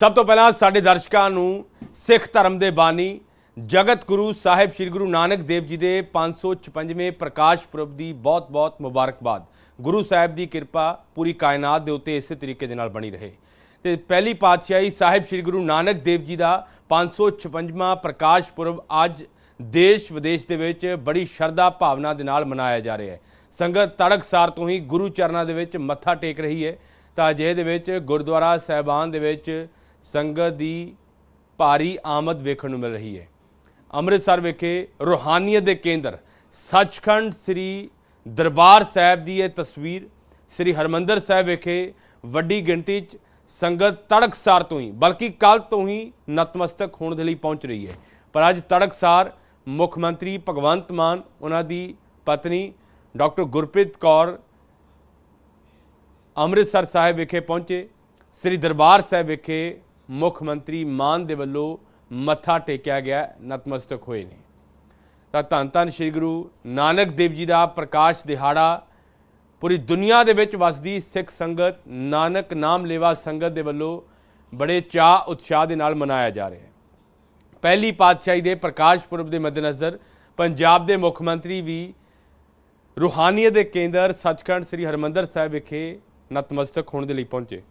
ਸਭ ਤੋਂ ਪਹਿਲਾਂ ਸਾਡੇ ਦਰਸ਼ਕਾਂ ਨੂੰ ਸਿੱਖ ਧਰਮ ਦੇ ਬਾਨੀ, ਜਗਤ ਗੁਰੂ ਸਾਹਿਬ ਸ੍ਰੀ ਗੁਰੂ ਨਾਨਕ ਦੇਵ ਜੀ ਦੇ 556ਵੇਂ ਪ੍ਰਕਾਸ਼ ਪੁਰਬ ਦੀ ਬਹੁਤ-ਬਹੁਤ ਮੁਬਾਰਕਬਾਦ। ਗੁਰੂ ਸਾਹਿਬ ਦੀ ਕਿਰਪਾ ਪੂਰੀ ਕਾਇਨਾਤ ਦੇ ਉੱਤੇ ਇਸੇ ਤਰੀਕੇ ਦੇ ਨਾਲ ਬਣੀ ਰਹੇ। ਤੇ ਪਹਿਲੀ ਪਾਤਸ਼ਾਹੀ ਸਾਹਿਬ ਸ੍ਰੀ ਗੁਰੂ ਨਾਨਕ ਦੇਵ ਜੀ ਦਾ 556ਵਾਂ ਪ੍ਰਕਾਸ਼ ਪੁਰਬ ਅੱਜ ਦੇਸ਼ ਵਿਦੇਸ਼ ਦੇ ਵਿੱਚ ਬੜੀ ਸ਼ਰਧਾ ਭਾਵਨਾ ਦੇ ਨਾਲ ਮਨਾਇਆ ਜਾ ਰਿਹਾ ਹੈ। ਸੰਗਤ ਤੜਕਸਾਰ ਤੋਂ ਹੀ ਗੁਰੂ ਚਰਨਾਂ ਦੇ ਵਿੱਚ ਮੱਥਾ ਟੇਕ ਰਹੀ ਹੈ। ਤਾਂ ਅਜਿਹੇ ਦੇ ਵਿੱਚ ਗੁਰਦੁਆਰਾ ਸਾਹਿਬਾਨ ਦੇ ਵਿੱਚ ਸੰਗਤ ਦੀ ਭਾਰੀ ਆਮਦ ਵੇਖਣ ਨੂੰ ਮਿਲ ਰਹੀ ਹੈ। ਅੰਮ੍ਰਿਤਸਰ ਵਿਖੇ ਰੂਹਾਨੀਅਤ ਦੇ ਕੇਂਦਰ ਸੱਚਖੰਡ ਸ੍ਰੀ ਦਰਬਾਰ ਸਾਹਿਬ ਦੀ ਇਹ ਤਸਵੀਰ ਸ੍ਰੀ ਹਰਮੰਦਰ ਸਾਹਿਬ ਵਿਖੇ ਵੱਡੀ ਗਿਣਤੀ 'ਚ ਸੰਗਤ ਤੜਕਸਾਰ ਤੋਂ ਹੀ, ਬਲਕਿ ਕੱਲ ਤੋਂ ਹੀ ਨਤਮਸਤਕ ਹੋਣ ਦੇ ਲਈ ਪਹੁੰਚ ਰਹੀ ਹੈ। ਪਰ ਅੱਜ ਤੜਕਸਾਰ ਮੁੱਖ ਮੰਤਰੀ ਭਗਵੰਤ ਮਾਨ, ਉਹਨਾਂ ਦੀ ਪਤਨੀ ਡਾਕਟਰ ਗੁਰਪ੍ਰੀਤ ਕੌਰ ਅੰਮ੍ਰਿਤਸਰ ਸਾਹਿਬ ਵਿਖੇ ਪਹੁੰਚੇ। ਸ੍ਰੀ ਦਰਬਾਰ ਸਾਹਿਬ ਵਿਖੇ ਮੁੱਖ ਮੰਤਰੀ ਮਾਨ ਦੇ ਵੱਲੋਂ ਮੱਥਾ ਟੇਕਿਆ ਗਿਆ, ਨਤਮਸਤਕ ਹੋਏ ਨੇ। ਤਾਂ ਧੰਨ ਧੰਨ ਸ੍ਰੀ ਗੁਰੂ ਨਾਨਕ ਦੇਵ ਜੀ ਦਾ ਪ੍ਰਕਾਸ਼ ਦਿਹਾੜਾ ਪੂਰੀ ਦੁਨੀਆ ਦੇ ਵਿੱਚ ਵਸਦੀ ਸਿੱਖ ਸੰਗਤ, ਨਾਨਕ ਨਾਮ ਲੇਵਾ ਸੰਗਤ ਦੇ ਵੱਲੋਂ ਬੜੇ ਚਾਅ, ਉਤਸ਼ਾਹ ਦੇ ਨਾਲ ਮਨਾਇਆ ਜਾ ਰਿਹਾ ਹੈ। ਪਹਿਲੀ ਪਾਤਸ਼ਾਹੀ ਦੇ ਪ੍ਰਕਾਸ਼ ਪੁਰਬ ਦੇ ਮੱਦੇਨਜ਼ਰ ਪੰਜਾਬ ਦੇ ਮੁੱਖ ਮੰਤਰੀ ਵੀ ਰੂਹਾਨੀਅਤ ਦੇ ਕੇਂਦਰ ਸੱਚਖੰਡ ਸ੍ਰੀ ਹਰਮੰਦਰ ਸਾਹਿਬ ਵਿਖੇ ਨਤਮਸਤਕ ਹੋਣ ਦੇ ਲਈ ਪਹੁੰਚੇ।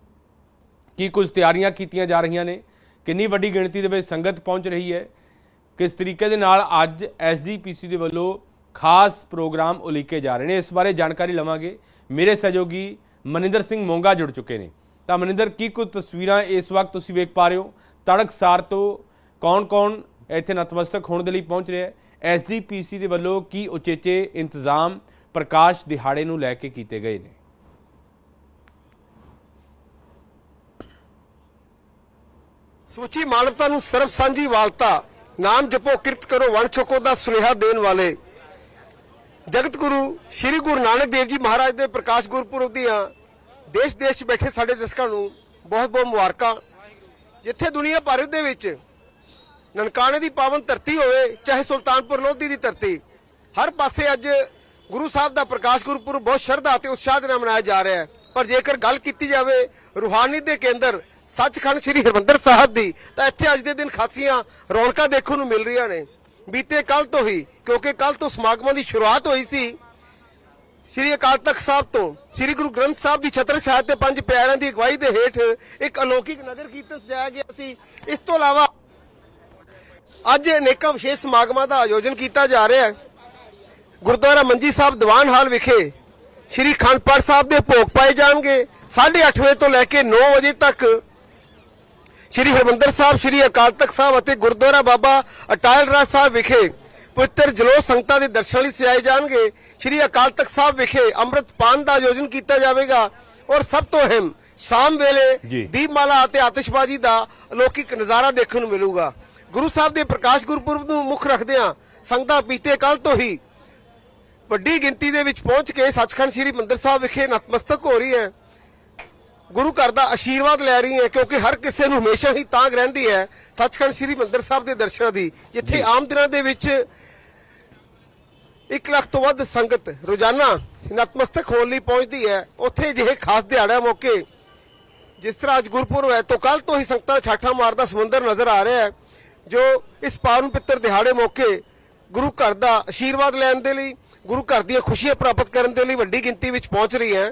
ਕੀ ਕੁਝ ਤਿਆਰੀਆਂ ਕੀਤੀਆਂ ਜਾ ਰਹੀਆਂ ਨੇ? ਕਿੰਨੀ ਵੱਡੀ ਗਿਣਤੀ ਦੇ ਵਿੱਚ ਸੰਗਤ ਪਹੁੰਚ ਰਹੀ ਹੈ? ਕਿਸ ਤਰੀਕੇ ਦੇ ਨਾਲ ਅੱਜ ਐਸਜੀਪੀਸੀ ਦੇ ਵੱਲੋਂ ਖਾਸ ਪ੍ਰੋਗਰਾਮ ਉਲੀਕੇ ਜਾ ਰਹੇ ਨੇ? ਇਸ ਬਾਰੇ ਜਾਣਕਾਰੀ ਲਵਾਂਗੇ। ਮੇਰੇ ਸਹਿਯੋਗੀ ਮਨਿੰਦਰ ਸਿੰਘ ਮੋਂਗਾ ਜੁੜ ਚੁੱਕੇ ਨੇ। ਤਾਂ ਮਨਿੰਦਰ, ਕੀ ਕੁਝ ਤਸਵੀਰਾਂ ਇਸ ਵਕਤ ਤੁਸੀਂ ਵੇਖ ਪਾ ਰਹੇ ਹੋ? ਤੜਕਸਾਰ ਤੋਂ ਕੌਣ-ਕੌਣ ਇੱਥੇ ਨਤਮਸਤਕ ਹੋਣ ਦੇ ਲਈ ਪਹੁੰਚ ਰਿਹਾ ਹੈ? ਐਸਜੀਪੀਸੀ ਦੇ ਵੱਲੋਂ ਕੀ ਉਚੇਚੇ ਇੰਤਜ਼ਾਮ ਪ੍ਰਕਾਸ਼ ਦਿਹਾੜੇ ਨੂੰ ਲੈ ਕੇ ਕੀਤੇ ਗਏ ਨੇ? ਸੂਚੀ ਮਾਨਵਤਾ ਨੂੰ ਸਰਬ ਸਾਂਝੀ ਵਾਲਤਾ, ਨਾਮ ਜਪੋ, ਕਿਰਤ ਕਰੋ ਵੰਡ ਛਕੋ ਦਾ ਸੁਨੇਹਾ ਦੇਣ ਵਾਲੇ ਜਗਤ ਗੁਰੂ ਸ੍ਰੀ ਗੁਰੂ ਨਾਨਕ ਦੇਵ ਜੀ ਮਹਾਰਾਜ ਦੇ ਪ੍ਰਕਾਸ਼ ਗੁਰਪੁਰਬ ਦੀਆਂ ਦੇਸ਼ ਦੇਸ਼ 'ਚ ਬੈਠੇ ਸਾਡੇ ਦਰਸ਼ਕਾਂ ਨੂੰ ਬਹੁਤ ਬਹੁਤ ਮੁਬਾਰਕਾਂ। ਜਿੱਥੇ ਦੁਨੀਆ ਭਰ ਦੇ ਵਿੱਚ ਨਨਕਾਣੇ ਦੀ ਪਾਵਨ ਧਰਤੀ ਹੋਵੇ, ਚਾਹੇ ਸੁਲਤਾਨਪੁਰ ਲੋਧੀ ਦੀ ਧਰਤੀ, ਹਰ ਪਾਸੇ ਅੱਜ ਗੁਰੂ ਸਾਹਿਬ ਦਾ ਪ੍ਰਕਾਸ਼ ਗੁਰਪੁਰਬ ਬਹੁਤ ਸ਼ਰਧਾ ਅਤੇ ਉਤਸ਼ਾਹ ਦੇ ਨਾਲ ਮਨਾਇਆ ਜਾ ਰਿਹਾ ਹੈ। ਪਰ ਜੇਕਰ ਗੱਲ ਕੀਤੀ ਜਾਵੇ ਰੂਹਾਨੀ ਦੇ ਕੇਂਦਰ ਸੱਚਖੰਡ ਸ੍ਰੀ ਹਰਿਮੰਦਰ ਸਾਹਿਬ ਦੀ, ਤਾਂ ਇੱਥੇ ਅੱਜ ਦੇ ਦਿਨ ਖਾਸੀਆਂ ਰੌਣਕਾਂ ਦੇਖਣ ਨੂੰ ਮਿਲ ਰਹੀਆਂ ਨੇ। ਬੀਤੇ ਕੱਲ ਤੋਂ ਹੀ, ਕਿਉਂਕਿ ਕੱਲ ਤੋਂ ਸਮਾਗਮਾਂ ਦੀ ਸ਼ੁਰੂਆਤ ਹੋਈ ਸੀ, ਸ੍ਰੀ ਅਕਾਲ ਤਖਤ ਸਾਹਿਬ ਤੋਂ, ਸ੍ਰੀ ਗੁਰੂ ਗ੍ਰੰਥ ਸਾਹਿਬ ਦੀ ਛਤਰ ਛਾਇਆ ਤੇ ਪੰਜ ਪਿਆਰਿਆਂ ਦੀ ਅਗਵਾਈ ਦੇ ਹੇਠ ਇੱਕ ਅਲੌਕਿਕ ਨਗਰ ਕੀਰਤਨ ਸਜਾਇਆ ਗਿਆ ਸੀ। ਇਸ ਤੋਂ ਇਲਾਵਾ ਅੱਜ ਅਨੇਕਾਂ ਵਿਸ਼ੇਸ਼ ਸਮਾਗਮਾਂ ਦਾ ਆਯੋਜਨ ਕੀਤਾ ਜਾ ਰਿਹਾ ਹੈ। ਗੁਰਦੁਆਰਾ ਮੰਜੀ ਸਾਹਿਬ ਦੀਵਾਨ ਹਾਲ ਵਿਖੇ ਸ੍ਰੀ ਖੰਡ ਪਾਠ ਸਾਹਿਬ ਦੇ ਭੋਗ ਪਾਏ ਜਾਣਗੇ। 8:30 ਵਜੇ ਤੋਂ ਲੈ ਕੇ 9 ਵਜੇ ਤੱਕ ਸ੍ਰੀ ਹਰਮੰਦਰ ਸਾਹਿਬ ਸ੍ਰੀ ਅਕਾਲ ਤਖਤ ਸਾਹਿਬ ਅਤੇ ਗੁਰਦੁਆਰਾ ਬਾਬਾ ਅਟਾਲ ਰਾਜ ਸਾਹਿਬ ਵਿਖੇ ਪਵਿੱਤਰ ਜਲੋ ਸੰਗਤਾਂ ਦੇ ਦਰਸ਼ਨ ਲਈ ਸਜਾਏ ਜਾਣਗੇ। ਸ੍ਰੀ ਅਕਾਲ ਤਖਤ ਸਾਹਿਬ ਵਿਖੇ ਅੰਮ੍ਰਿਤ ਪਾਨ ਦਾ ਆਯੋਜਨ ਕੀਤਾ ਜਾਵੇਗਾ ਔਰ ਸਭ ਤੋਂ ਅਹਿਮ ਸ਼ਾਮ। ਵੇਲੇ ਦੀਪਮਾਲਾ ਅਤੇ ਆਤਿਸ਼ਬਾਜ਼ੀ ਦਾ ਅਲੌਕਿਕ ਨਜ਼ਾਰਾ ਦੇਖਣ ਨੂੰ ਮਿਲੂਗਾ। ਗੁਰੂ ਸਾਹਿਬ ਦੇ ਪ੍ਰਕਾਸ਼ ਗੁਰਪੁਰਬ ਨੂੰ ਮੁੱਖ ਰੱਖਦਿਆਂ ਸੰਗਤਾਂ ਬੀਤੇ ਕੱਲ ਤੋਂ ਹੀ ਵੱਡੀ ਗਿਣਤੀ ਦੇ ਵਿੱਚ ਪਹੁੰਚ ਕੇ ਸੱਚਖੰਡ ਸ੍ਰੀ ਮੰਦਰ ਸਾਹਿਬ ਵਿਖੇ ਨਤਮਸਤਕ ਹੋ ਰਹੀ ਹੈ। ਗੁਰੂ ਘਰ ਦਾ ਆਸ਼ੀਰਵਾਦ ਲੈ ਰਹੀ ਹੈ ਕਿਉਂਕਿ ਹਰ ਕਿਸੇ ਨੂੰ ਹਮੇਸ਼ਾ ਹੀ ਤਾਂਗ ਰਹਿੰਦੀ ਹੈ। ਸੱਚਖੰਡ ਸ੍ਰੀ ਮੰਦਰ ਸਾਹਿਬ ਦੇ ਦਰਸ਼ਨਾਂ ਦੀ ਜਿੱਥੇ ਆਮ ਦਿਨਾਂ ਦੇ ਵਿੱਚ 1 ਲੱਖ ਤੋਂ ਵੱਧ ਸੰਗਤ ਰੋਜ਼ਾਨਾ ਨਤਮਸਤਕ ਹੋਣ ਲਈ ਪਹੁੰਚਦੀ ਹੈ। ਉੱਥੇ ਜਿਹੇ ਖਾਸ ਦਿਹਾੜਿਆਂ ਮੌਕੇ ਜਿਸ ਤਰ੍ਹਾਂ ਅੱਜ ਗੁਰਪੁਰਬ ਹੈ ਤੋਂ ਕੱਲ ਤੋਂ ਹੀ ਸੰਗਤਾਂ ਛਾਠਾ ਮਾਰਦਾ ਸਮੁੰਦਰ ਨਜ਼ਰ ਆ ਰਿਹਾ ਹੈ ਜੋ ਇਸ ਪਾਵਨ ਪਿੱਤਰ ਦਿਹਾੜੇ ਮੌਕੇ ਗੁਰੂ ਘਰ ਦਾ ਆਸ਼ੀਰਵਾਦ ਲੈਣ ਦੇ ਲਈ ਗੁਰੂ ਘਰ ਦੀਆਂ ਖੁਸ਼ੀਆਂ ਪ੍ਰਾਪਤ ਕਰਨ ਦੇ ਲਈ ਵੱਡੀ ਗਿਣਤੀ ਵਿੱਚ ਪਹੁੰਚ ਰਹੀ ਹੈ।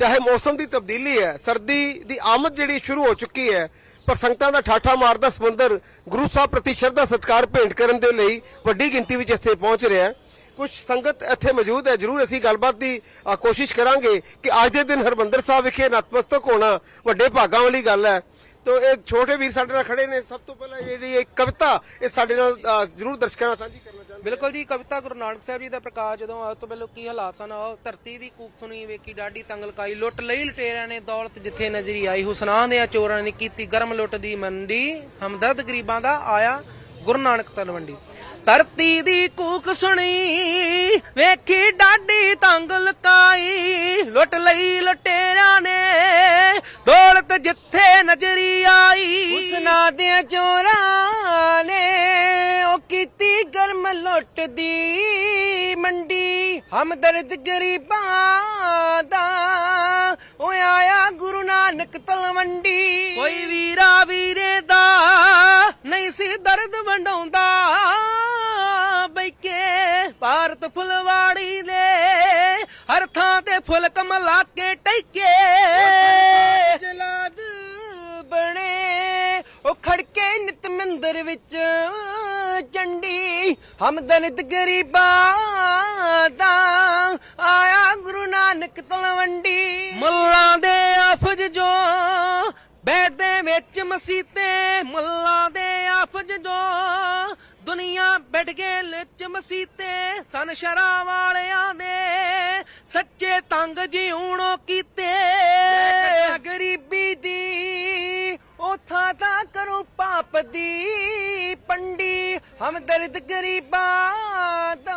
ਚਾਹੇ ਮੌਸਮ ਦੀ ਤਬਦੀਲੀ ਹੈ, ਸਰਦੀ ਦੀ ਆਮਦ ਜਿਹੜੀ ਸ਼ੁਰੂ ਹੋ ਚੁੱਕੀ ਹੈ, ਪਰ ਸੰਗਤਾਂ ਦਾ ਠਾਠਾ ਮਾਰਦਾ ਸਮੁੰਦਰ ਗੁਰੂ ਸਾਹਿਬ ਪ੍ਰਤੀ ਸ਼ਰਧਾ ਸਤਿਕਾਰ ਭੇਂਟ ਕਰਨ ਦੇ ਲਈ ਵੱਡੀ ਗਿਣਤੀ ਵਿੱਚ ਇੱਥੇ ਪਹੁੰਚ ਰਿਹਾ ਹੈ। ਕੁਝ ਸੰਗਤ ਇੱਥੇ ਮੌਜੂਦ ਹੈ, ਜਰੂਰ ਅਸੀਂ ਗੱਲਬਾਤ ਦੀ ਕੋਸ਼ਿਸ਼ ਕਰਾਂਗੇ ਕਿ ਅੱਜ ਦੇ ਦਿਨ ਹਰਮੰਦਰ ਸਾਹਿਬ ਵਿਖੇ ਨਤਮਸਤਕ ਹੋਣਾ ਵੱਡੇ ਭਾਗਾਂ ਵਾਲੀ ਗੱਲ ਹੈ। ਤੋ ਇਹ ਛੋਟੇ ਵੀਰ ਸਾਡੇ ਨਾਲ ਖੜੇ ਨੇ। ਸਭ ਤੋਂ ਪਹਿਲਾਂ ਜਿਹੜੀ ਇਹ ਕਵਿਤਾ, ਇਹ ਸਾਡੇ ਨਾਲ ਜਰੂਰ ਦਰਸ਼ਕਾਂ ਨਾਲ ਸਾਂਝੀ ਕਰਨਾ ਬਿਲਕੁਲ ਜੀ, ਕਵਿਤਾ ਗੁਰੂ ਨਾਨਕ ਸਾਹਿਬ ਜੀ ਦਾ ਪ੍ਰਕਾਸ਼ ਜਦੋਂ ਆਉ ਤੋਂ ਪਹਿਲਾਂ ਕੀ ਹਾਲਾਤ ਸਨ, ਉਹ ਧਰਤੀ ਦੀ ਕੂਕ ਸੁਣੀ ਵੇਖੀ ਡਾਡੀ ਤੰਗ ਲਕਾਈ ਲੁੱਟ ਲਈ ਲਟੇਰਿਆਂ ਨੇ ਦੌਲਤ ਜਿੱਥੇ ਨਜ਼ਰੀ ਆਈ ਹੁਸਨਾਂ ਦੇ ਚੋਰਾਂ ਨੇ ਕੀਤੀ ਗਰਮ ਲੁੱਟ ਦੀ ਮੰਡੀ, ਹਮਦਰਦ ਗਰੀਬਾਂ ਦਾ ਆਇਆ ਗੁਰੂ ਨਾਨਕ ਤਲਵੰਡੀ ਧਰਤੀ ਦੀ ਕੂਕ ਸੁਣੀ, ਵੇਖੀ ਡਾਡੀ ਤੰਗ ਲਕਾਈ ਲੁੱਟ ਲਈ ਲਟੇਰਿਆਂ ਨੇ ਦੌਲਤ ਜਿੱਥੇ ਨਜ਼ਰੀ ਆਈ। ਹੁਸਨਾਂ ਦੇ ਚੋਰਾਂ ਨੇ ਕੀਤੀ ਗਰਮ ਲੁੱਟ ਦੀ ਮੰਡੀ। ਹਮਦਰਦ ਗਰੀਬਾਂ ਦਾ ਓਏ ਆਇਆ ਗੁਰੂ ਨਾਨਕ ਤਲਵੰਡੀ। ਕੋਈ ਵੀਰਾ ਵੀਰੇ ਦਾ ਨਹੀਂ ਸੀ ਦਰਦ ਵੰਡਾਉਂਦਾ। ਬਈਕੇ ਭਾਰਤ ਫੁਲਵਾੜੀ ਦੇ ਹਰ ਥਾਂ ਤੇ ਫੁੱਲ ਕਮਲਾ ਕੇ ਟੈਕੇ। ਜਲਾਦ ਬਣੇ। ਉਹ ਖੜਕੇ ਨਿਤ ਮੰਦਰ ਵਿੱਚ ਚੰਡੀ ਹਮਦਰਦ ਗਰੀਬਾਂ ਦਾ ਆਇਆ ਗੁਰੂ ਨਾਨਕ ਤਲਵੰਡੀ। ਮੁੱਲਾਂ ਦੇ ਆਫਜ ਜੋ ਬੈਠਦੇ ਵਿੱਚ ਮਸੀਤੇ ਮੁੱਲਾਂ ਦੇ ਆਫਜ ਜੋ ਦੁਨੀਆ ਬੈਠ ਕੇ ਲਿਚ ਮਸੀਤੇ ਸਨ ਸ਼ਰਾ ਵਾਲਿਆਂ ਦੇ ਸੱਚੇ ਤੰਗ ਜਿਉਣੋ ਕੀਤੇ। ਗਰੀਬੀ ਤਾਂ ਕਰੂੰ ਪਾਪ ਦੀ ਪੰਡੀ। ਹਮਦਰਦ ਗਰੀਬਾਂ ਦਾ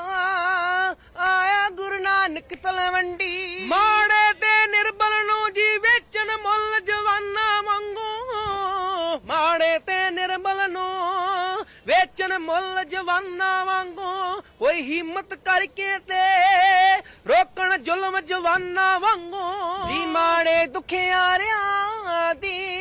ਆਇਆ ਗੁਰੂ ਨਾਨਕ ਤਲਵੰਡੀ। ਮਾੜੇ ਤੇ ਨਿਰਬਲ ਨੂੰ ਜੀ ਵੇਚਣ ਮੁੱਲ ਜਵਾਨਾ ਵਾਂਗੂ। ਮਾੜੇ ਤੇ ਨਿਰਬਲ ਨੂੰ ਵੇਚਣ ਮੁੱਲ ਜਵਾਨਾ ਵਾਂਗੂ। ਕੋਈ ਹਿੰਮਤ ਕਰਕੇ ਤੇ ਰੋਕਣ ਜ਼ੁਲਮ ਜਵਾਨਾ ਵਾਂਗੂ। ਜੀ ਮਾੜੇ ਦੁਖਿਆਰਿਆਂ ਦੀ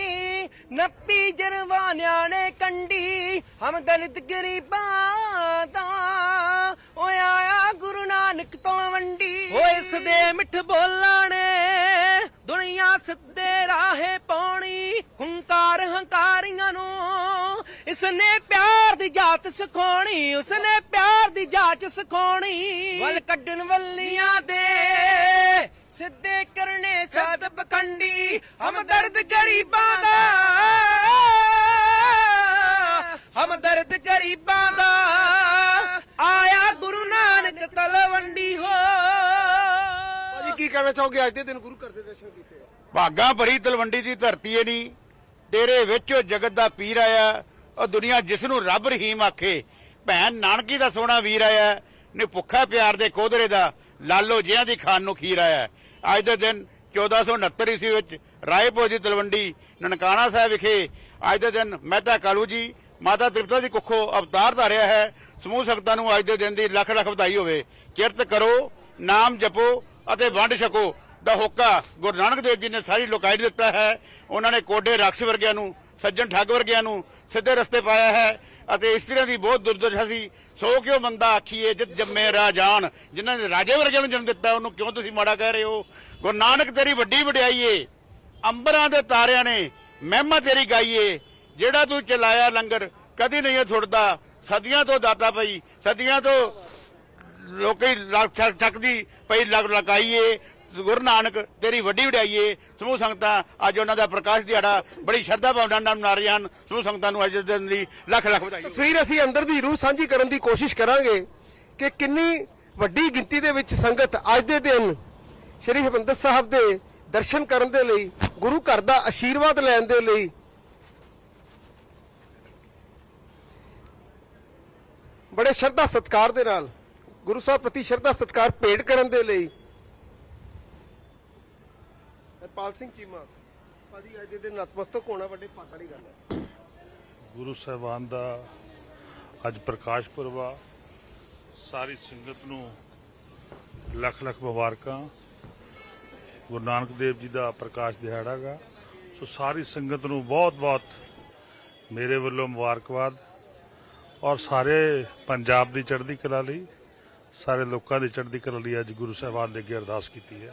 ਨੱਪੀ ਜਰਵਾਨਿਆਂ ਨੇ ਕੰਡੀ ਹਮਦਰਦ ਗਰੀਬਾਂ ਦਾ। ਓਏ ਆਇਆ ਗੁਰੂ ਨਾਨਕ ਤਲਵੰਡੀ ਓਏ ਇਸ ਦੇ ਮਿੱਠ ਬੋਲਣੇ ਦੁਨੀਆ ਸਿੱਧੇ ਰਾਹੇ ਪਾਉਣੀ। ਹੰਕਾਰ ਹੰਕਾਰੀਆਂ ਨੂੰ ਇਸਨੇ ਪਿਆਰ ਦੀ ਜਾਤ ਸਿਖਾਉਣੀ ਉਸਨੇ ਪਿਆਰ ਦੀ ਜਾਚ ਸਿਖਾਉਣੀ। ਵੱਲ ਕੱਢਣ ਵੱਲੀਆਂ ਦੇ ਸਿੱਧੇ ਕਰਨੇ ਸਾਧ ਪਖੰਡੀ ਹਮਦਰਦ ਗਰੀਬਾਂ ਦਾ। ਹਮਦਰਦ ਗਰੀਬਾਂ ਦਾ। ਆਇਆ ਗੁਰੂ ਨਾਨਕ ਤਲਵੰਡੀ ਹੋ। ਭਾਜੀ ਕੀ ਕਹਿਣਾ ਚਾਹੋਗੇ? ਅੱਜ ਦੇ ਦਿਨ ਗੁਰੂ ਘਰ ਦੇ ਦਰਸ਼ਨ ਕੀਤੇ? ਭਾਗਾ ਭਰੀ ਤਲਵੰਡੀ ਦੀ ਧਰਤੀ ਏ ਨਹੀਂ ਤੇਰੇ ਵਿੱਚ ਉਹ ਜਗਤ ਦਾ ਪੀਰ ਆਇਆ। ਉਹ ਦੁਨੀਆ ਜਿਸ ਨੂੰ ਰੱਬ ਰਹੀਮ ਆਖੇ। ਭੈਣ ਨਾਨਕੀ ਦਾ ਸੋਹਣਾ ਵੀਰ ਆਇਆ। ਨੇ ਭੁੱਖਾ ਪਿਆਰ ਦੇ ਕੋਧਰੇ ਦਾ ਲਾਲੋ ਜਿਹਾਂ ਦੀ ਖਾਨ ਨੂੰ ਖੀਰ ਆਇਆ। ਅੱਜ ਦੇ ਦਿਨ 1469 ਈਸਵੀ ਵਿੱਚ ਰਾਏਪੁਰ ਦੀ ਤਲਵੰਡੀ ਨਨਕਾਣਾ ਸਾਹਿਬ ਵਿਖੇ। ਅੱਜ ਦੇ ਦਿਨ ਮਹਿਤਾ ਕਾਲੂ ਜੀ ਮਾਤਾ ਤ੍ਰਿਪਤਾ ਦੀ ਕੁੱਖੋਂ ਅਵਤਾਰ ਧਾਰਿਆ ਹੈ। ਸਮੂਹ ਸੰਗਤਾਂ ਨੂੰ ਅੱਜ ਦੇ ਦਿਨ ਦੀ ਲੱਖ ਲੱਖ ਵਧਾਈ ਹੋਵੇ। ਕਿਰਤ ਕਰੋ, ਨਾਮ ਜਪੋ ਅਤੇ ਵੰਡ ਛਕੋ। ਦਾ ਹੋਕਾ ਗੁਰੂ ਨਾਨਕ ਦੇਵ ਜੀ ਨੇ ਸਾਰੀ ਲੋਕਾਈ ਦਿੱਤਾ ਹੈ। ਉਹਨਾਂ ਨੇ ਕੋਡੇ ਰਾਖਸ਼ ਵਰਗਿਆਂ ਨੂੰ, ਸੱਜਣ ਠੱਗ ਵਰਗਿਆਂ ਨੂੰ ਸਿੱਧੇ ਰਸਤੇ ਪਾਇਆ ਹੈ ਅਤੇ ਇਸ ਤਰ੍ਹਾਂ ਦੀ ਬਹੁਤ ਦੁਰਦਸ਼ਾ ਸੀ। ਸੋ ਕਿਉਂ ਬੰਦਾ ਆਖੀਏ, ਜਿਤ ਜੰਮੇ ਰਾਜਾਨ ਜਿਨ੍ਹਾਂ ਨੇ ਰਾਜੇ ਵਰਗਿਆਂ ਨੂੰ ਜਨਮ ਦਿੱਤਾ, ਉਹਨੂੰ ਕਿਉਂ ਤੁਸੀਂ ਮਾੜਾ ਕਹਿ ਰਹੇ ਹੋ? ਗੁਰੂ ਨਾਨਕ ਤੇਰੀ ਵੱਡੀ ਵਡਿਆਈ ਏ। ਅੰਬਰਾਂ ਦੇ ਤਾਰਿਆਂ ਨੇ ਮਹਿਮਾ ਤੇਰੀ ਗਾਈਏ ਜਿਹੜਾ ਤੂੰ ਚਲਾਇਆ ਲੰਗਰ, ਕਦੀ ਨਹੀਂ ਇਹ ਛੁੱਟਦਾ। ਸਦੀਆਂ ਤੋਂ ਦਾਤਾ ਪਈ, ਸਦੀਆਂ ਤੋਂ ਲੋਕੀ ਠੱਕਦੀ ਪਈ, ਲਗ ਲਗਾਈਏ। ਗੁਰੂ ਨਾਨਕ, ਤੇਰੀ ਵੱਡੀ ਵਡਿਆਈਏ। ਸਮੂਹ ਸੰਗਤਾਂ ਅੱਜ ਉਹਨਾਂ ਦਾ ਪ੍ਰਕਾਸ਼ ਦਿਹਾੜਾ ਬੜੀ ਸ਼ਰਧਾ ਭਾਵਨਾ ਨਾਲ ਮਨਾ ਰਹੀਆਂ ਹਨ। ਸਮੂਹ ਸੰਗਤਾਂ ਨੂੰ ਅੱਜ ਦਿਨ ਦੀ ਲੱਖ ਲੱਖ ਵਧਾਈ। ਤਸਵੀਰ ਅਸੀਂ ਅੰਦਰ ਦੀ ਰੂਹ ਸਾਂਝੀ ਕਰਨ ਦੀ ਕੋਸ਼ਿਸ਼ ਕਰਾਂਗੇ ਕਿ ਕਿੰਨੀ ਵੱਡੀ ਗਿਣਤੀ ਦੇ ਵਿੱਚ ਸੰਗਤ ਅੱਜ ਦੇ ਦਿਨ ਸ਼੍ਰੀ ਹਰਿਮੰਦਰ ਸਾਹਿਬ ਦੇ ਦਰਸ਼ਨ ਕਰਨ ਦੇ ਲਈ, ਗੁਰੂ ਘਰ ਦਾ ਆਸ਼ੀਰਵਾਦ ਲੈਣ ਦੇ ਲਈ ਬੜੇ ਸ਼ਰਧਾ ਸਤਿਕਾਰ ਦੇ ਨਾਲ, ਗੁਰੂ ਸਾਹਿਬ ਪ੍ਰਤੀ ਸ਼ਰਧਾ ਸਤਿਕਾਰ ਭੇਟ ਕਰਨ ਦੇ ਲਈ। ਹਰਪਾਲ ਸਿੰਘ ਚੀਮਾ, ਭਾਜੀ, ਅੱਜ ਦੇ ਨਤਮਸਤਕ ਹੋਣਾ ਵੱਡੇ ਭਾਗਾਂ ਵਾਲੀ ਗੱਲ ਹੈ। ਗੁਰੂ ਸਾਹਿਬਾਨ ਦਾ ਅੱਜ ਪ੍ਰਕਾਸ਼ ਪੁਰਬ ਆ। ਸਾਰੀ ਸੰਗਤ ਨੂੰ ਲੱਖ ਲੱਖ ਮੁਬਾਰਕਾਂ। ਗੁਰੂ ਨਾਨਕ ਦੇਵ ਜੀ ਦਾ ਪ੍ਰਕਾਸ਼ ਦਿਹਾੜਾ ਗਾ। ਸੋ ਸਾਰੀ ਸੰਗਤ ਨੂੰ ਬਹੁਤ ਬਹੁਤ ਮੇਰੇ ਵੱਲੋਂ ਮੁਬਾਰਕਬਾਦ। ਔਰ ਸਾਰੇ ਪੰਜਾਬ ਦੀ ਚੜ੍ਹਦੀ ਕਲਾ ਲਈ, ਸਾਰੇ ਲੋਕਾਂ ਦੀ ਚੜ੍ਹਦੀ ਕਲਾ ਲਈ ਅੱਜ ਗੁਰੂ ਸਾਹਿਬਾਨ ਦੇ ਅੱਗੇ ਅਰਦਾਸ ਕੀਤੀ ਹੈ।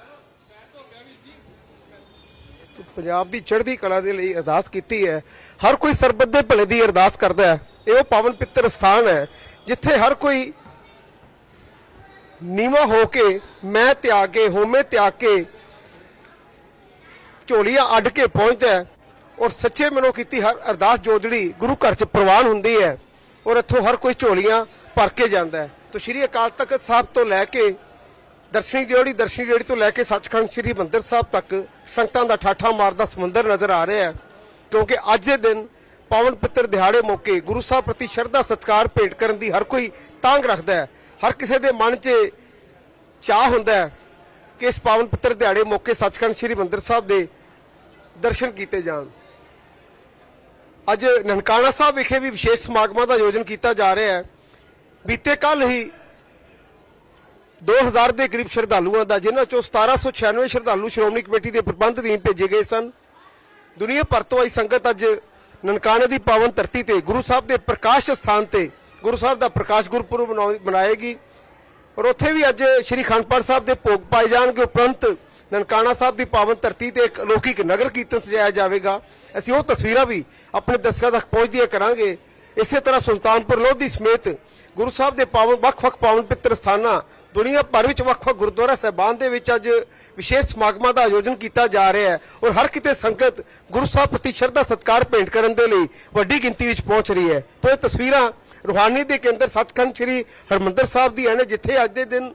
ਪੰਜਾਬ ਦੀ ਚੜ੍ਹਦੀ ਕਲਾ ਦੇ ਲਈ ਅਰਦਾਸ ਕੀਤੀ ਹੈ। ਹਰ ਕੋਈ ਸਰਬੱਤ ਦੇ ਭਲੇ ਦੀ ਅਰਦਾਸ ਕਰਦਾ ਹੈ। ਇਹ ਉਹ ਪਾਵਨ ਪਿੱਤਰ ਸਥਾਨ ਹੈ, ਜਿੱਥੇ ਹਰ ਕੋਈ ਨੀਵਾ ਹੋ ਕੇ, ਮੈਂ ਤਿਆਗ ਕੇ ਹੋਮੇ ਤਿਆਗ ਕੇ ਝੋਲੀਆਂ ਅੱਡ ਕੇ ਪਹੁੰਚਦਾ ਹੈ। ਔਰ ਸੱਚੇ ਮਨੋਂ ਕੀਤੀ ਹਰ ਅਰਦਾਸ ਜੋ ਜਿਹੜੀ ਗੁਰੂ ਘਰ ਚ ਪ੍ਰਵਾਨ ਹੁੰਦੀ ਹੈ। ਔਰ ਇੱਥੋਂ ਹਰ ਕੋਈ ਝੋਲੀਆਂ ਭਰ ਕੇ ਜਾਂਦਾ ਹੈ। ਤੋਂ ਸ਼੍ਰੀ ਅਕਾਲ ਤਖਤ ਸਾਹਿਬ ਤੋਂ ਲੈ ਕੇ ਦਰਸ਼ਨੀ ਡਿਓੜੀ ਦਰਸ਼ਨੀ ਡਿਓੜੀ ਤੋਂ ਲੈ ਕੇ ਸੱਚਖੰਡ ਸ੍ਰੀ ਮੰਦਰ ਸਾਹਿਬ ਤੱਕ ਸੰਗਤਾਂ ਦਾ ਠਾਠਾ ਮਾਰਦਾ ਸਮੁੰਦਰ ਨਜ਼ਰ ਆ ਰਿਹਾ ਹੈ। ਕਿਉਂਕਿ ਅੱਜ ਦੇ ਦਿਨ ਪਾਵਨ ਪਿੱਤਰ ਦਿਹਾੜੇ ਮੌਕੇ ਗੁਰੂ ਸਾਹਿਬ ਪ੍ਰਤੀ ਸ਼ਰਧਾ, ਸਤਿਕਾਰ, ਭੇਟ ਕਰਨ ਦੀ ਹਰ ਕੋਈ ਤਾਂਗ ਰੱਖਦਾ ਹੈ। ਹਰ ਕਿਸੇ ਦੇ ਮਨ 'ਚ ਚਾਹ ਹੁੰਦਾ ਹੈ ਕਿ ਇਸ ਪਾਵਨ ਪਿੱਤਰ ਦਿਹਾੜੇ ਮੌਕੇ ਸੱਚਖੰਡ ਸ੍ਰੀ ਮੰਦਰ ਸਾਹਿਬ ਦੇ ਦਰਸ਼ਨ ਕੀਤੇ ਜਾਣ। ਅੱਜ ਨਨਕਾਣਾ ਸਾਹਿਬ ਵਿਖੇ ਵੀ ਵਿਸ਼ੇਸ਼ ਸਮਾਗਮਾਂ ਦਾ ਆਯੋਜਨ ਕੀਤਾ ਜਾ ਰਿਹਾ ਹੈ। ਬੀਤੇ ਕੱਲ ਹੀ 2000 ਦੇ ਕਰੀਬ ਸ਼ਰਧਾਲੂਆਂ ਦਾ, ਜਿਨ੍ਹਾਂ ਚੋਂ 1796 ਸ਼ਰਧਾਲੂ ਸ਼੍ਰੋਮਣੀ ਕਮੇਟੀ ਦੇ ਪ੍ਰਬੰਧ ਅਧੀਨ ਭੇਜੇ ਗਏ ਸਨ। ਦੁਨੀਆ ਭਰ ਤੋਂ ਆਈ ਸੰਗਤ ਅੱਜ ਨਨਕਾਣੇ ਦੀ ਪਾਵਨ ਧਰਤੀ ਤੇ ਗੁਰੂ ਸਾਹਿਬ ਦੇ ਪ੍ਰਕਾਸ਼ ਸਥਾਨ ਤੇ, ਗੁਰੂ ਸਾਹਿਬ ਦਾ ਪ੍ਰਕਾਸ਼ ਗੁਰਪੁਰਬ ਮਨਾਉ- ਮਨਾਏਗੀ। ਔਰ ਉੱਥੇ ਵੀ ਅੱਜ ਸ੍ਰੀ ਖੰਡਪਾਲ ਸਾਹਿਬ ਦੇ ਭੋਗ ਪਾਏ ਜਾਣਗੇ। ਉਪਰੰਤ ਨਨਕਾਣਾ ਸਾਹਿਬ ਦੀ ਪਾਵਨ ਧਰਤੀ ਤੇ ਇੱਕ ਅਲੌਕਿਕ ਨਗਰ ਕੀਰਤਨ ਸਜਾਇਆ ਜਾਵੇਗਾ। ਅਸੀਂ ਉਹ ਤਸਵੀਰਾਂ ਵੀ ਆਪਣੇ ਦਰਸ਼ਕਾਂ ਤੱਕ ਪਹੁੰਚਦੀਆਂ ਕਰਾਂਗੇ। ਇਸੇ ਤਰ੍ਹਾਂ ਸੁਲਤਾਨਪੁਰ ਲੋਧੀ ਸਮੇਤ ਗੁਰੂ ਸਾਹਿਬ ਦੇ ਪਾਵਨ, ਵੱਖ-ਵੱਖ ਪਾਵਨ ਪਿੱਤਰ ਸਥਾਨਾਂ, ਦੁਨੀਆ ਭਰ ਵਿੱਚ ਵੱਖ-ਵੱਖ ਗੁਰਦੁਆਰਾ ਸਾਹਿਬਾਨ ਦੇ ਵਿੱਚ ਅੱਜ ਵਿਸ਼ੇਸ਼ ਸਮਾਗਮਾਂ ਦਾ ਆਯੋਜਨ ਕੀਤਾ ਜਾ ਰਿਹਾ ਹੈ ਔਰ ਹਰ ਕਿਤੇ ਸੰਗਤ ਗੁਰੂ ਸਾਹਿਬ ਪ੍ਰਤੀ ਸ਼ਰਧਾ, ਸਤਿਕਾਰ ਭੇਂਟ ਕਰਨ ਦੇ ਲਈ ਵੱਡੀ ਗਿਣਤੀ ਵਿੱਚ ਪਹੁੰਚ ਰਹੀ ਹੈ। ਤੋਂ ਇਹ ਤਸਵੀਰਾਂ ਰੂਹਾਨੀ ਦੇ ਕੇਂਦਰ ਸੱਚਖੰਡ ਸ੍ਰੀ ਹਰਮੰਦਰ ਸਾਹਿਬ ਦੀਆਂ ਨੇ ਜਿੱਥੇ ਅੱਜ ਦੇ ਦਿਨ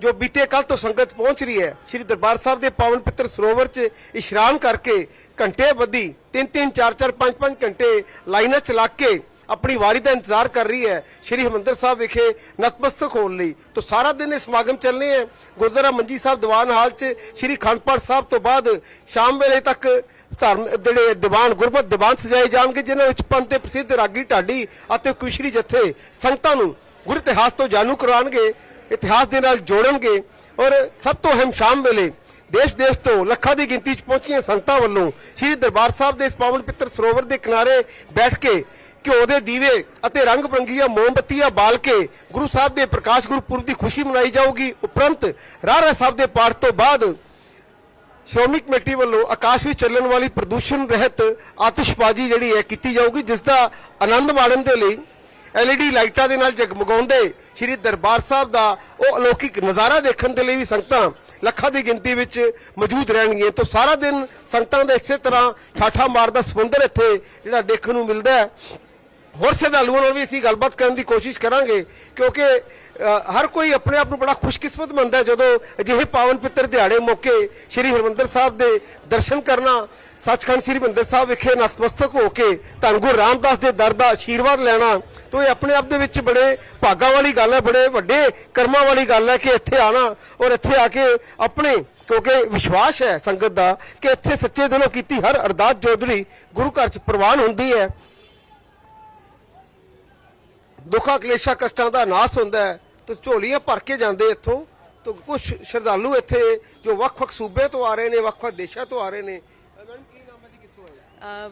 ਜੋ ਬੀਤੇ ਕੱਲ ਤੋਂ ਸੰਗਤ ਪਹੁੰਚ ਰਹੀ ਹੈ, ਸ੍ਰੀ ਦਰਬਾਰ ਸਾਹਿਬ ਦੇ ਪਾਵਨ ਪਿੱਤਰ ਸਰੋਵਰ 'ਚ ਇਸ਼ਨਾਨ ਕਰਕੇ ਘੰਟੇ ਬੱਧੀ 3-3 4-4 5-5 ਘੰਟੇ ਲਾਈਨਾਂ 'ਚ ਲੱਗ ਕੇ ਆਪਣੀ ਵਾਰੀ ਦਾ ਇੰਤਜ਼ਾਰ ਕਰ ਰਹੀ ਹੈ, ਸ੍ਰੀ ਹਰਮੰਦਰ ਸਾਹਿਬ ਵਿਖੇ ਨਤਮਸਤਕ ਹੋਣ ਲਈ। ਤੋਂ ਸਾਰਾ ਦਿਨ ਇਹ ਸਮਾਗਮ ਚੱਲਣੇ ਹੈ। ਗੁਰਦੁਆਰਾ ਮੰਜੀ ਸਾਹਿਬ ਦੀਵਾਨ ਹਾਲ 'ਚ ਸ੍ਰੀ ਖੰਡਪਾਠ ਸਾਹਿਬ ਤੋਂ ਬਾਅਦ ਸ਼ਾਮ ਵੇਲੇ ਤੱਕ ਧਰਮ ਜਿਹੜੇ ਦੀਵਾਨ, ਗੁਰਮਤ ਦੀਵਾਨ ਸਜਾਏ ਜਾਣਗੇ, ਜਿਨ੍ਹਾਂ ਵਿੱਚ ਪੰਥ ਦੇ ਪ੍ਰਸਿੱਧ ਰਾਗੀ ਢਾਡੀ ਅਤੇ ਕੁਸ਼ਰੀ ਜਥੇ ਸੰਗਤਾਂ ਨੂੰ ਗੁਰ ਇਤਿਹਾਸ ਤੋਂ ਜਾਣੂ ਕਰਵਾਉਣਗੇ ਇਤਿਹਾਸ ਦੇ ਨਾਲ ਜੋੜਨਗੇ ਔਰ ਸਭ ਤੋਂ ਅਹਿਮ ਸ਼ਾਮ ਵੇਲੇ ਦੇਸ਼ ਦੇਸ਼ ਤੋਂ ਲੱਖਾਂ ਦੀ ਗਿਣਤੀ 'ਚ ਪਹੁੰਚੀਆਂ ਸੰਗਤਾਂ ਵੱਲੋਂ ਸ੍ਰੀ ਦਰਬਾਰ ਸਾਹਿਬ ਦੇ ਇਸ ਪਾਵਨ ਪਿੱਤਰ ਸਰੋਵਰ ਦੇ ਕਿਨਾਰੇ ਬੈਠ ਕੇ ਘਿਓ ਦੇ ਦੀਵੇ ਅਤੇ ਰੰਗ ਬਰੰਗੀਆਂ ਮੋਮਬੱਤੀਆਂ ਬਾਲ ਕੇ ਗੁਰੂ ਸਾਹਿਬ ਦੇ ਪ੍ਰਕਾਸ਼ ਗੁਰਪੁਰਬ ਦੀ ਖੁਸ਼ੀ ਮਨਾਈ ਜਾਊਗੀ। ਉਪਰੰਤ ਰਾਰਾ ਸਾਹਿਬ ਦੇ ਪਾਠ ਤੋਂ ਬਾਅਦ ਸ਼੍ਰੋਮਣੀ ਕਮੇਟੀ ਵੱਲੋਂ ਆਕਾਸ਼ ਵਿੱਚ ਚੱਲਣ ਵਾਲੀ ਪ੍ਰਦੂਸ਼ਣ ਰਹਿਤ ਆਤਿਸ਼ਬਾਜ਼ੀ ਜਿਹੜੀ ਹੈ ਕੀਤੀ ਜਾਊਗੀ ਜਿਸ ਦਾ ਆਨੰਦ ਮਾਣਨ ਦੇ ਲਈ ਐਲਈਡੀ ਲਾਈਟਾਂ ਦੇ ਨਾਲ ਜਗਮਗਾਉਂਦੇ ਸ੍ਰੀ ਦਰਬਾਰ ਸਾਹਿਬ ਦਾ ਉਹ ਅਲੌਕਿਕ ਨਜ਼ਾਰਾ ਦੇਖਣ ਦੇ ਲਈ ਵੀ ਸੰਗਤਾਂ ਲੱਖਾਂ ਦੀ ਗਿਣਤੀ ਵਿੱਚ ਮੌਜੂਦ ਰਹਿਣਗੀਆਂ। ਤੋਂ ਸਾਰਾ ਦਿਨ ਸੰਗਤਾਂ ਦਾ ਇਸੇ ਤਰ੍ਹਾਂ ਠਾਠਾ ਮਾਰਦਾ ਸਮੁੰਦਰ ਇੱਥੇ ਜਿਹੜਾ ਦੇਖਣ ਨੂੰ ਮਿਲਦਾ ਹੈ। ਹੋਰ ਸ਼ਰਧਾਲੂਆਂ ਨਾਲ ਵੀ ਅਸੀਂ ਗੱਲਬਾਤ ਕਰਨ ਦੀ ਕੋਸ਼ਿਸ਼ ਕਰਾਂਗੇ, ਕਿਉਂਕਿ ਹਰ ਕੋਈ ਆਪਣੇ ਆਪ ਨੂੰ ਬੜਾ ਖੁਸ਼ਕਿਸਮਤ ਮੰਨਦਾ ਜਦੋਂ ਅਜਿਹੇ ਪਾਵਨ ਪਿੱਤਰ ਦਿਹਾੜੇ ਮੌਕੇ ਸ੍ਰੀ ਹਰਮੰਦਰ ਸਾਹਿਬ ਦੇ ਦਰਸ਼ਨ ਕਰਨਾ ਸੱਚਖੰਡ ਸ੍ਰੀ ਹਰਿਮੰਦਰ ਸਾਹਿਬ ਵਿਖੇ ਨਤਮਸਤਕ ਹੋ ਕੇ ਧੰਨ ਗੁਰੂ ਰਾਮਦਾਸ ਦੇ ਦਰ ਦਾ ਆਸ਼ੀਰਵਾਦ ਲੈਣਾ, ਤੋਂ ਇਹ ਆਪਣੇ ਆਪ ਦੇ ਵਿੱਚ ਬੜੇ ਭਾਗਾਂ ਵਾਲੀ ਗੱਲ ਹੈ, ਬੜੇ ਵੱਡੇ ਕਰਮਾਂ ਵਾਲੀ ਗੱਲ ਹੈ ਕਿ ਇੱਥੇ ਆਣਾ ਔਰ ਇੱਥੇ ਆ ਕੇ ਆਪਣੇ, ਕਿਉਂਕਿ ਵਿਸ਼ਵਾਸ ਹੈ ਸੰਗਤ ਦਾ ਕਿ ਇੱਥੇ ਸੱਚੇ ਦਿਲੋਂ ਕੀਤੀ ਹਰ ਅਰਦਾਸ ਜੋਦੜੀ ਗੁਰੂ ਘਰ ਚ ਪ੍ਰਵਾਨ ਹੁੰਦੀ ਹੈ। ਦੁੱਖਾਂ, ਕਲੇਸ਼ਾਂ, ਕਸ਼ਟਾਂ ਦਾ ਨਾਸ ਹੁੰਦਾ ਹੈ, ਤੇ ਝੋਲੀਆਂ ਭਰ ਕੇ ਜਾਂਦੇ ਇੱਥੋਂ, ਤੇ ਕੁਝ ਸ਼ਰਧਾਲੂ ਇੱਥੇ ਜੋ ਵੱਖ-ਵੱਖ ਸੂਬੇ ਤੋਂ ਆ ਰਹੇ ਨੇ, ਵੱਖ-ਵੱਖ ਦੇਸ਼ਾਂ ਤੋਂ ਆ ਰਹੇ ਨੇ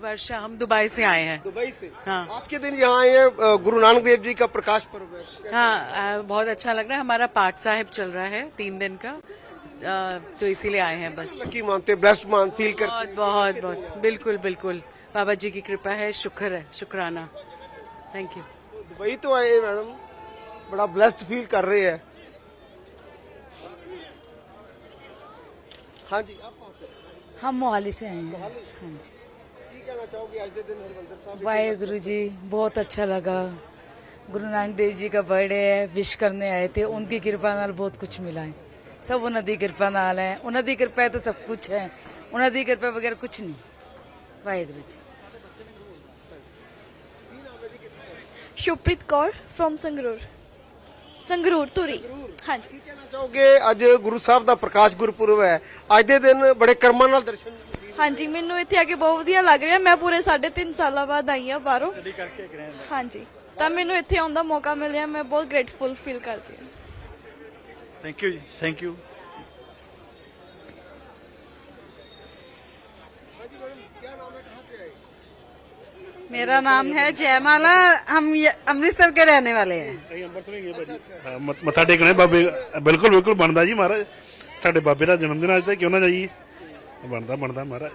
वर्षा हम दुबई से आए हैं। दुबई से? हाँ। आज के दिन यहाँ आए हैं गुरु नानक देव जी का प्रकाश पर्व है। बहुत अच्छा लग रहा है। हमारा पाठ साहिब चल रहा है तीन दिन का। तो इसीलिए आए हैं बस। लकी मानते ब्लेस्ड मान फील करते बहुत बहुत बहुत। बिल्कुल बिल्कुल। बाबा जी की कृपा है शुक्र है शुक्राना। थैंक यू दुबई तो आए मैडम। बड़ा ब्लेस्ड फील कर रहे हैं। हाँ जी आप हम मोहाली से आए हैं। हाँ जी। की कहना चाहोगे आज के दिन हरिमंदिर साहब वाहेगुरु जी बहुत अच्छा लगा गुरु नानक देव जी का बर्थडे है विश करने आए थे उनकी कृपा नाल बहुत कुछ मिला है सब उन्हों की कृपा नाल है उन्हों की कृपा है तो सब कुछ है उन्हों की कृपा बगैर कुछ नहीं वाहेगुरु जी ਸ਼ੁਭਪ੍ਰੀਤ ਕੌਰ ਫਰੋਮ ਸੰਗਰੂਰ ਸੰਗਰੂਰ ਧੂਰੀ ਹਾਂਜੀ ਕੀ ਕਹਿਣਾ ਚਾਹੋਗੇ ਅੱਜ ਗੁਰੂ ਸਾਹਿਬ ਦਾ ਪ੍ਰਕਾਸ਼ ਗੁਰਪੁਰਬ ਹੈ ਅੱਜ ਦੇ ਦਿਨ ਬੜੇ ਕਰਮਾਂ ਨਾਲ ਦਰਸ਼ਨ ਹਾਂਜੀ ਮੈਨੂੰ ਇੱਥੇ ਆ ਕੇ ਬਹੁਤ ਵਧੀਆ ਲੱਗ ਰਿਹਾ ਮੈਂ ਪੂਰੇ 3.5 ਸਾਲਾਂ ਬਾਅਦ ਆਈ ਹਾਂ ਬਾਹਰੋਂ ਸਟੱਡੀ ਕਰਕੇ ਹਾਂਜੀ ਤਾਂ ਮੈਨੂੰ ਇੱਥੇ ਆਉਣ ਦਾ ਮੌਕਾ ਮਿਲਿਆ ਮੈਂ ਬਹੁਤ ਗ੍ਰੇਟਫੁਲ ਫੀਲ ਕਰਦੀ ਹਾਂ ਥੈਂਕ ਯੂ ਜੀ ਥੈਂਕ ਯੂ मेरा नाम है जयमाला हम ये अमृतसर के रहने वाले हैं ਹਾਂ, ਮ- ਮੱਥਾ ਟੇਕਣਾ ਹੈ ਬਾਬੇ ਬਿਲਕੁਲ ਬਿਲਕੁਲ ਬਣਦਾ ਜੀ ਮਹਾਰਾਜ ਸਾਡੇ ਬਾਬੇ ਦਾ ਜਨਮ ਦਿਨ ਅੱਜ ਤੇ ਕਿਉਂ ਨਾ ਜਾਈਏ ਬਣਦਾ ਬਣਦਾ ਮਹਾਰਾਜ।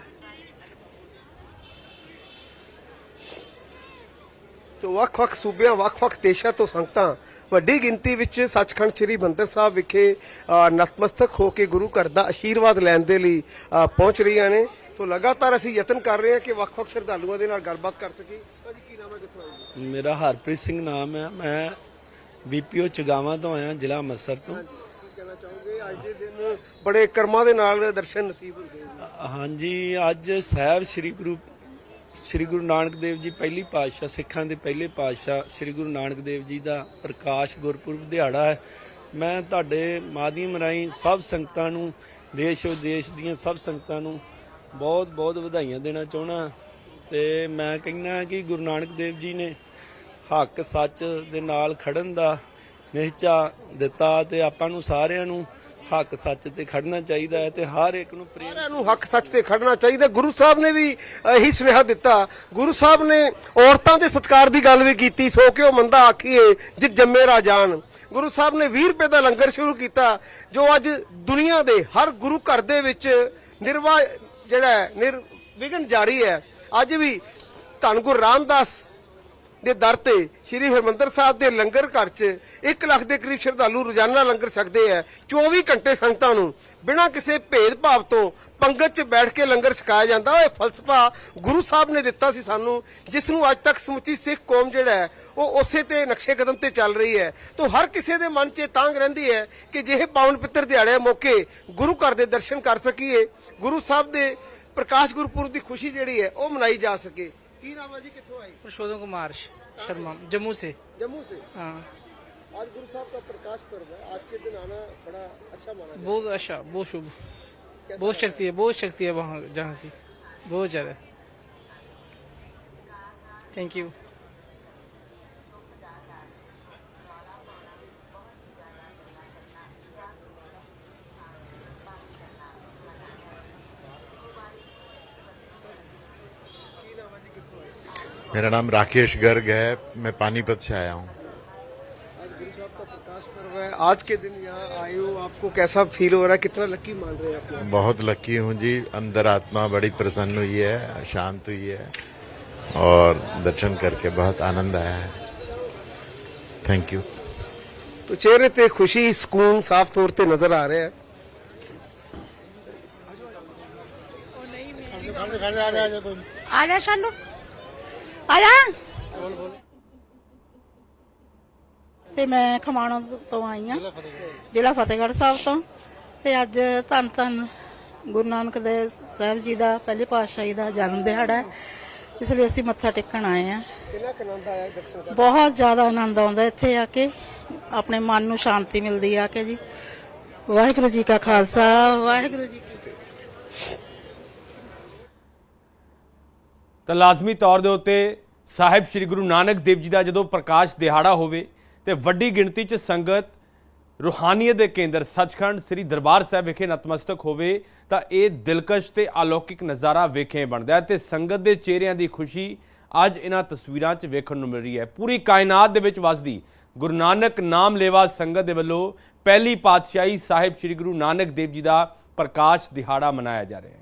ਤੋਂ ਵੱਖ-ਵੱਖ ਸੂਬਿਆਂ ਵੱਖ-ਵੱਖ ਦੇਸ਼ਾਂ ਤੋਂ ਸੰਗਤਾਂ ਵੱਡੀ ਗਿਣਤੀ ਵਿੱਚ ਸੱਚਖੰਡ ਸ੍ਰੀ ਬੰਦਰ ਸਾਹਿਬ ਵਿਖੇ ਨਤਮਸਤਕ ਹੋ ਕੇ ਗੁਰੂ ਘਰ ਦਾ ਆਸ਼ੀਰਵਾਦ ਲੈਣ ਦੇ ਲਈ ਪਹੁੰਚ ਰਹੀਆਂ ਨੇ। ਤੋਂ ਲਗਾਤਾਰ ਅਸੀਂ ਯਤਨ ਕਰ ਰਹੇ ਹਾਂ ਕਿ ਵੱਖ-ਵੱਖ ਸ਼ਰਧਾਲੂਆਂ ਦੇ ਨਾਲ ਗੱਲਬਾਤ ਕਰ ਸਕੀਏ। ਭਾਜੀ ਕੀ ਨਾਮ ਹੈ ਕਿੱਥੋਂ ਆਏ ਮੇਰਾ ਹਰਪ੍ਰੀਤ ਸਿੰਘ ਨਾਮ ਹੈ। ਮੈਂ ਬੀਪੀਓ ਚਗਾਵਾਂ ਤੋਂ ਆਇਆ ਜ਼ਿਲ੍ਹਾ ਅੰਮ੍ਰਿਤਸਰ ਤੋਂ। ਕੀ ਚਾਹੋਗੇ? ਅੱਜ ਦੇ ਦਿਨ ਬੜੇ ਕਰਮਾਂ ਦੇ ਨਾਲ ਦਰਸ਼ਨ ਨਸੀਬ ਹੁੰਦੇ ਹਾਂਜੀ, ਅੱਜ ਸਾਹਿਬ ਸ੍ਰੀ ਗੁਰੂ ਸ੍ਰੀ ਗੁਰੂ ਨਾਨਕ ਦੇਵ ਜੀ ਪਹਿਲੀ ਪਾਤਸ਼ਾਹ, ਸਿੱਖਾਂ ਦੇ ਪਹਿਲੇ ਪਾਤਸ਼ਾਹ ਸ੍ਰੀ ਗੁਰੂ ਨਾਨਕ ਦੇਵ ਜੀ ਦਾ ਪ੍ਰਕਾਸ਼ ਗੁਰਪੁਰਬ ਦਿਹਾੜਾ ਹੈ। ਮੈਂ ਤੁਹਾਡੇ ਮਾਧਿਅਮ ਰਾਹੀਂ ਸਭ ਸੰਗਤਾਂ ਨੂੰ, ਦੇਸ਼ ਵਿਦੇਸ਼ ਦੀਆਂ ਸਭ ਸੰਗਤਾਂ ਨੂੰ ਬਹੁਤ ਬਹੁਤ ਵਧਾਈਆਂ ਦੇਣਾ ਚਾਹੁੰਦਾ ਤੇ ਮੈਂ ਕਹਿੰਦਾ ਕਿ ਗੁਰੂ ਨਾਨਕ ਦੇਵ ਜੀ ਨੇ ਹੱਕ ਸੱਚ ਦੇ ਨਾਲ ਖੜਨ ਦਾ ਨਿਹਚਾ ਦਿੱਤਾ ਤੇ ਆਪਾਂ ਨੂੰ ਸਾਰਿਆਂ ਨੂੰ ਹੱਕ ਸੱਚ ਤੇ ਖੜਨਾ ਚਾਹੀਦਾ ਹੈ ਤੇ ਹਰ ਇੱਕ ਨੂੰ ਪ੍ਰੇਮ ਸਾਰਿਆਂ ਨੂੰ ਹੱਕ ਸੱਚ ਤੇ ਖੜਨਾ ਚਾਹੀਦਾ। ਗੁਰੂ ਸਾਹਿਬ ਨੇ ਵੀ ਇਹੀ ਸੁਨੇਹਾ ਦਿੱਤਾ। ਗੁਰੂ ਸਾਹਿਬ ਨੇ ਔਰਤਾਂ ਦੇ ਸਤਕਾਰ ਦੀ ਗੱਲ ਵੀ ਕੀਤੀ ਸੋ ਕਿਉ ਮੰਦਾ ਆਖੀਏ ਜਿ ਜੰਮੇ ਰਾਜਾਨ ਗੁਰੂ ਸਾਹਿਬ ਨੇ 20 ਰੁਪਏ ਦਾ ਲੰਗਰ ਸ਼ੁਰੂ ਕੀਤਾ ਜੋ ਅੱਜ ਦੁਨੀਆ ਦੇ ਹਰ ਗੁਰੂ ਘਰ ਦੇ ਵਿੱਚ ਨਿਰਵਾ ਜਿਹੜਾ ਹੈ, ਨਿਰਵਿਘਨ ਜਾਰੀ ਹੈ। ਅੱਜ ਵੀ ਧੰਨ ਗੁਰੂ ਰਾਮਦਾਸ ਦੇ ਦਰ ਤੇ ਸ੍ਰੀ ਹਰਮੰਦਰ ਸਾਹਿਬ ਦੇ ਲੰਗਰ ਘਰ 'ਚ 1 ਲੱਖ ਦੇ ਕਰੀਬ ਸ਼ਰਧਾਲੂ ਰੋਜ਼ਾਨਾ ਲੰਗਰ ਛਕਦੇ ਆ। 24 ਘੰਟੇ ਸੰਗਤਾਂ ਨੂੰ ਬਿਨਾਂ ਕਿਸੇ ਭੇਦਭਾਵ ਤੋਂ ਪੰਗਤ 'ਚ ਬੈਠ ਕੇ ਲੰਗਰ ਛਕਾਇਆ ਜਾਂਦਾ। ਉਹ ਇਹ ਫਲਸਫਾ ਗੁਰੂ ਸਾਹਿਬ ਨੇ ਦਿੱਤਾ ਸੀ ਸਾਨੂੰ, ਜਿਸ ਨੂੰ ਅੱਜ ਤੱਕ ਸਮੁੱਚੀ ਸਿੱਖ ਕੌਮ ਜਿਹੜਾ ਹੈ, ਉਹ ਉਸੇ ਤੇ ਨਕਸ਼ੇ ਕਦਮ ਤੇ ਚੱਲ ਰਹੀ ਹੈ। ਤੋਂ ਹਰ ਕਿਸੇ ਦੇ ਮਨ 'ਚ ਇਹ ਤਾਂਗ ਰਹਿੰਦੀ ਹੈ ਕਿ ਜਿਹੇ ਪਾਵਨ ਪਿੱਤਰ ਦਿਹਾੜੇ ਮੌਕੇ ਗੁਰੂ ਘਰ ਦੇ ਦਰਸ਼ਨ ਕਰ ਸਕੀਏ, ਗੁਰੂ ਸਾਹਿਬ ਦੇ ਪ੍ਰਕਾਸ਼ ਗੁਰਪੁਰਬ ਦੀ ਖੁਸ਼ੀ ਜਿਹੜੀ ਹੈ, ਉਹ ਮਨਾਈ ਜਾ ਸਕੇ। ਕੀ ਨਾਮ ਹੈ ਜੀ ਕਿੱਥੋਂ ਆਈ पुरुषोत्तम कुमार शर्मा जम्मू से जम्मू से हाँ आज गुरु साहब का प्रकाश पर्व है आज के दिन आना बड़ा अच्छा माना जाता बहुत अच्छा बहुत शुभ बहुत शक्ति है बहुत शक्ति है वहाँ जहाँ की बहुत ज्यादा थैंक यू मेरा नाम राकेश गर्ग है। मैं पानीपत से आया हूँ। आज गुरु साहब का प्रकाश पर्व है। आज के दिन यहाँ आए हो आपको कैसा फील हो रहा है? कितना लकी मान रहे हैं अपने बहुत लकी हूँ जी। अंदर आत्मा बड़ी प्रसन्न हुई है शांत हुई है और दर्शन करके बहुत आनंद आया है। थैंक यू तो चेहरे ते खुशी सुकून साफ़ तौर ते नज़र आ रहे हैं। आ जा ਆ ਤੇ ਮੈਂ ਖਮਾਣੋਂ ਤੋਂ ਆਈ ਆ ਜ਼ਿਲ੍ਹਾ ਫਤਿਹਗੜ੍ਹ ਸਾਹਿਬ ਤੋਂ। ਤੇ ਅੱਜ ਧੰਨ ਧੰਨ ਗੁਰੂ ਨਾਨਕ ਦੇਵ ਸਾਹਿਬ ਜੀ ਦਾ ਪਹਿਲੇ ਪਾਤਸ਼ਾਹੀ ਦਾ ਜਨਮ ਦਿਹਾੜਾ ਹੈ। ਇਸ ਲਈ ਅਸੀਂ ਮੱਥਾ ਟੇਕਣ ਆਏ ਆ। ਬਹੁਤ ਜ਼ਿਆਦਾ ਆਨੰਦ ਆਉਂਦਾ ਇੱਥੇ ਆ ਕੇ। ਆਪਣੇ ਮਨ ਨੂੰ ਸ਼ਾਂਤੀ ਮਿਲਦੀ ਆ ਕੇ ਜੀ। ਵਾਹਿਗੁਰੂ ਜੀ ਕਾ ਖਾਲਸਾ ਵਾਹਿਗੁਰੂ ਜੀ ਕੀ ਫਤਿਹ। ਤਾਂ ਲਾਜ਼ਮੀ ਤੌਰ ਦੇ ਉੱਤੇ ਸਾਹਿਬ ਸ੍ਰੀ ਗੁਰੂ ਨਾਨਕ ਦੇਵ ਜੀ ਦਾ ਜਦੋਂ ਪ੍ਰਕਾਸ਼ ਦਿਹਾੜਾ ਹੋਵੇ ਤੇ ਵੱਡੀ ਗਿਣਤੀ 'ਚ ਸੰਗਤ ਰੂਹਾਨੀਅਤ ਦੇ ਕੇਂਦਰ ਸੱਚਖੰਡ ਸ੍ਰੀ ਦਰਬਾਰ ਸਾਹਿਬ ਵਿਖੇ ਨਤਮਸਤਕ ਹੋਵੇ ਤਾਂ ਇਹ ਦਿਲਕਸ਼ ਤੇ ਅਲੌਕਿਕ ਨਜ਼ਾਰਾ ਵੇਖੇ ਬਣਦਾ ਹੈ ਤੇ ਸੰਗਤ ਦੇ ਚਿਹਰਿਆਂ ਦੀ ਖੁਸ਼ੀ ਅੱਜ ਇਹਨਾਂ ਤਸਵੀਰਾਂ 'ਚ ਵੇਖਣ ਨੂੰ ਮਿਲ ਰਹੀ ਹੈ। ਪੂਰੀ ਕਾਇਨਾਤ ਦੇ ਵਿੱਚ ਵਸਦੀ ਗੁਰੂ ਨਾਨਕ ਨਾਮ ਲੇਵਾ ਸੰਗਤ ਦੇ ਵੱਲੋਂ ਪਹਿਲੀ ਪਾਤਸ਼ਾਹੀ ਸਾਹਿਬ ਸ੍ਰੀ ਗੁਰੂ ਨਾਨਕ ਦੇਵ ਜੀ ਦਾ ਪ੍ਰਕਾਸ਼ ਦਿਹਾੜਾ ਮਨਾਇਆ ਜਾ ਰਿਹਾ ਹੈ।